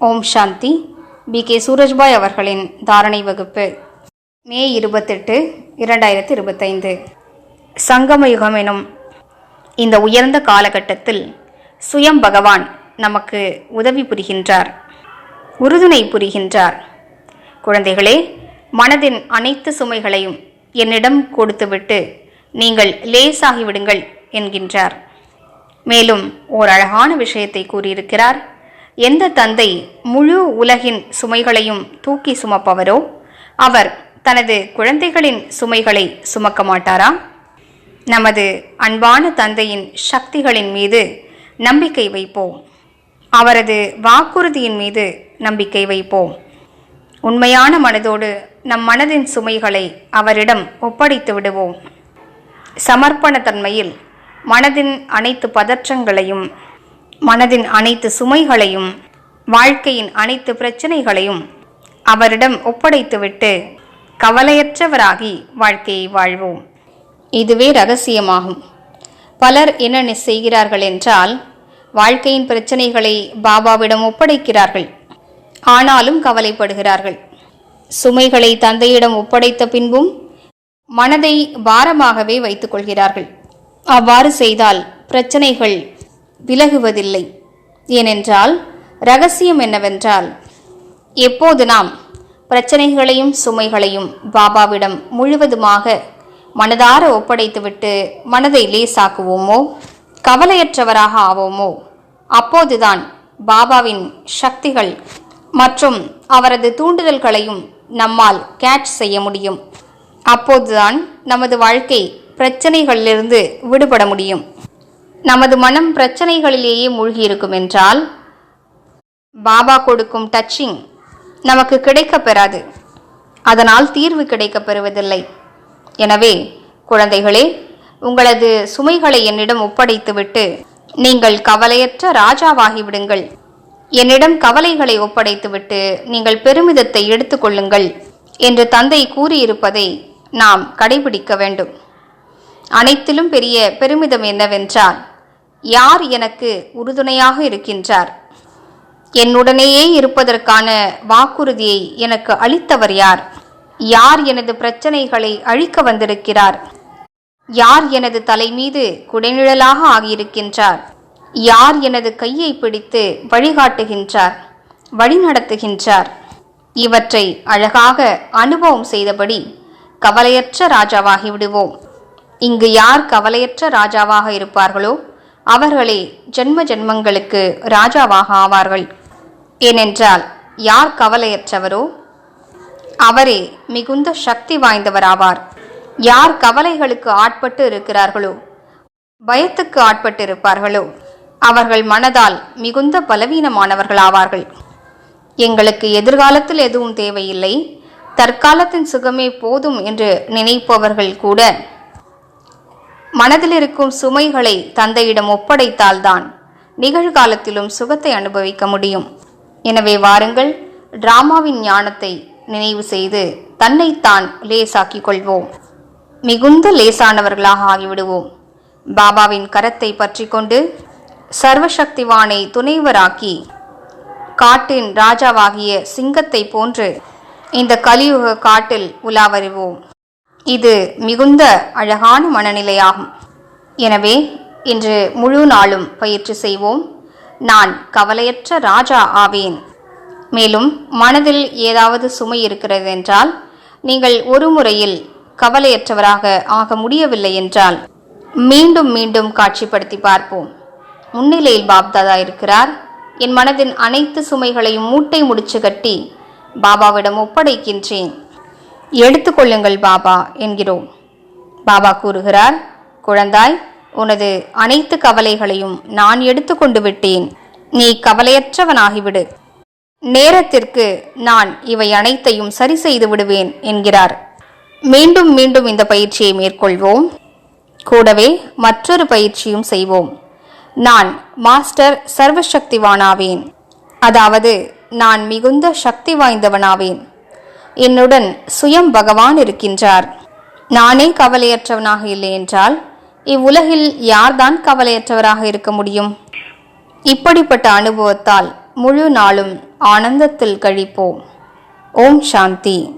ஓம் சாந்தி. B. K. Surajbhai அவர்களின் தாரணை வகுப்பு. மே இருபத்தெட்டு இரண்டாயிரத்தி இருபத்தைந்து சங்கமயுகம் எனும் இந்த உயர்ந்த காலகட்டத்தில் சுயம் பகவான் நமக்கு உதவி புரிகின்றார். உறுதுணை புரிகின்றார். குழந்தைகளே மனதின் அனைத்து சுமைகளையும் என்னிடம் கொடுத்துவிட்டு நீங்கள் லேசாகிவிடுங்கள் என்கின்றார். மேலும் ஓர் அழகான விஷயத்தை கூறியிருக்கிறார். எந்த தந்தை முழு உலகின் சுமைகளையும் தூக்கி சுமப்பவரோ அவர் தனது குழந்தைகளின் சுமைகளை சுமக்க மாட்டாரா? நமது அன்பான தந்தையின் சக்திகளின் மீது நம்பிக்கை வைப்போம். அவரது வாக்குறுதியின் மீது நம்பிக்கை வைப்போம். உண்மையான மனதோடு நம் மனதின் சுமைகளை அவரிடம் ஒப்படைத்து விடுவோம். சமர்ப்பண தன்மையில் மனதின் அனைத்து பதற்றங்களையும் மனதின் அனைத்து சுமைகளையும் வாழ்க்கையின் அனைத்து பிரச்சனைகளையும் அவரிடம் ஒப்படைத்துவிட்டு கவலையற்றவராகி வாழ்க்கையை வாழ்வோம். இதுவே ரகசியமாகும். பலர் என்ன செய்கிறார்கள் என்றால் வாழ்க்கையின் பிரச்சனைகளை பாபாவிடம் ஒப்படைக்கிறார்கள். ஆனாலும் கவலைப்படுகிறார்கள். சுமைகளை தந்தையிடம் ஒப்படைத்த பின்பும் மனதை பாரமாகவே வைத்துக் கொள்கிறார்கள். அவ்வாறு செய்தால் பிரச்சனைகள் விலகுவதில்லை. ஏனென்றால் ரகசியம் என்னவென்றால் எப்போது நாம் பிரச்சனைகளையும் சுமைகளையும் பாபாவிடம் முழுவதுமாக மனதார ஒப்படைத்துவிட்டு மனதை லேசாக்குவோமோ கவலையற்றவராக ஆவோமோ அப்போதுதான் பாபாவின் சக்திகள் மற்றும் அவரது தூண்டுதல்களையும் நம்மால் கேட்ச் செய்ய முடியும். அப்போதுதான் நமது வாழ்க்கை பிரச்சனைகளிலிருந்து விடுபட முடியும். நமது மனம் பிரச்சனைகளிலேயே மூழ்கியிருக்கும் என்றால் பாபா கொடுக்கும் டச்சிங் நமக்கு கிடைக்கப் பெறாது அதனால் தீர்வு கிடைக்கப் பெறுவதில்லை எனவே குழந்தைகளே உங்களது சுமைகளை என்னிடம் ஒப்படைத்துவிட்டு நீங்கள் கவலையற்ற ராஜாவாகிவிடுங்கள். என்னிடம் கவலைகளை ஒப்படைத்துவிட்டு நீங்கள் பெருமிதத்தை எடுத்துக்கொள்ளுங்கள் என்று தந்தை கூறியிருப்பதை நாம் கடைபிடிக்க வேண்டும். அனைத்திலும் பெரிய பெருமிதம் என்னவென்றால் யார் எனக்கு உறுதுணையாக இருக்கின்றார்? என்னுடனேயே இருப்பதற்கான வாக்குறுதியை எனக்கு அளித்தவர் யார்? யார் எனது பிரச்சனைகளை அழிக்க வந்திருக்கிறார்? யார் எனது தலை மீது குடைநிழலாக ஆகியிருக்கின்றார்? யார் எனது கையை பிடித்து வழிகாட்டுகின்றார்? வழிநடத்துகின்றார்? இவற்றை அழகாக அனுபவம் செய்தபடி கவலையற்ற ராஜாவாகி விடுவோம் இங்கு யார் கவலையற்ற ராஜாவாக இருப்பார்களோ அவர்களே ஜென்ம ஜென்மங்களுக்கு ராஜாவாக ஆவார்கள். ஏனென்றால் யார் கவலையற்றவரோ அவரே மிகுந்த சக்தி வாய்ந்தவராவார். யார் கவலைகளுக்கு ஆட்பட்டு இருக்கிறார்களோ பயத்துக்கு ஆட்பட்டு இருப்பார்களோ அவர்கள் மனதால் மிகுந்த பலவீனமானவர்களாவார்கள். எங்களுக்கு எதிர்காலத்தில் எதுவும் தேவையில்லை. தற்காலத்தின் சுகமே போதும் என்று நினைப்பவர்கள் கூட மனதில் இருக்கும் சுமைகளை தந்தையிடம் ஒப்படைத்தால்தான் நிகழ்காலத்திலும் சுகத்தை அனுபவிக்க முடியும். எனவே வாருங்கள் டிராமாவின் ஞானத்தை நினைவு செய்து தன்னைத்தான் லேசாக்கிக் கொள்வோம். மிகுந்த லேசானவர்களாக ஆகிவிடுவோம். பாபாவின் கரத்தை பற்றி கொண்டு சர்வசக்திவானை துணைவராக்கி காட்டின் ராஜாவாகிய சிங்கத்தை போன்று இந்த கலியுக காட்டில் உலாவருவோம். இது மிகுந்த அழகான மனநிலையாகும். எனவே இன்று முழு நாளும் பயிற்சி செய்வோம். நான் கவலையற்ற ராஜா ஆவேன். மேலும் மனதில் ஏதாவது சுமை இருக்கிறது என்றால் நீங்கள் ஒரு முறையில் கவலையற்றவராக ஆக முடியவில்லை என்றால் மீண்டும் மீண்டும் காட்சிப்படுத்தி பார்ப்போம். முன்னிலையில் பாப்தாதா இருக்கிறார். என் மனதின் அனைத்து சுமைகளையும் மூட்டை முடிச்சு கட்டி பாபாவிடம் ஒப்படைக்கின்றேன். எடுத்துக்கொள்ளுங்கள் பாபா என்கிறோம். பாபா கூறுகிறார் குழந்தாய் உனது அனைத்து கவலைகளையும் நான் எடுத்துக்கொண்டு விட்டேன். நீ கவலையற்றவனாகிவிடு. நேரத்திற்கு நான் இவை அனைத்தையும் சரி செய்து விடுவேன் என்கிறார். மீண்டும் மீண்டும் இந்த பயிற்சியை மேற்கொள்வோம். கூடவே மற்றொரு பயிற்சியும் செய்வோம். நான் மாஸ்டர் சர்வசக்திவானாவேன். அதாவது நான் மிகுந்த சக்தி வாய்ந்தவனாவேன். என்னுடன் சுயம் பகவான் இருக்கின்றார். நானே கவலையற்றவனாக இல்லை என்றால் இவ்வுலகில் யார்தான் கவலையற்றவராக இருக்க முடியும்? இப்படிப்பட்ட அனுபவத்தால் முழு நாளும் ஆனந்தத்தில் கழிப்போம். ஓம் சாந்தி.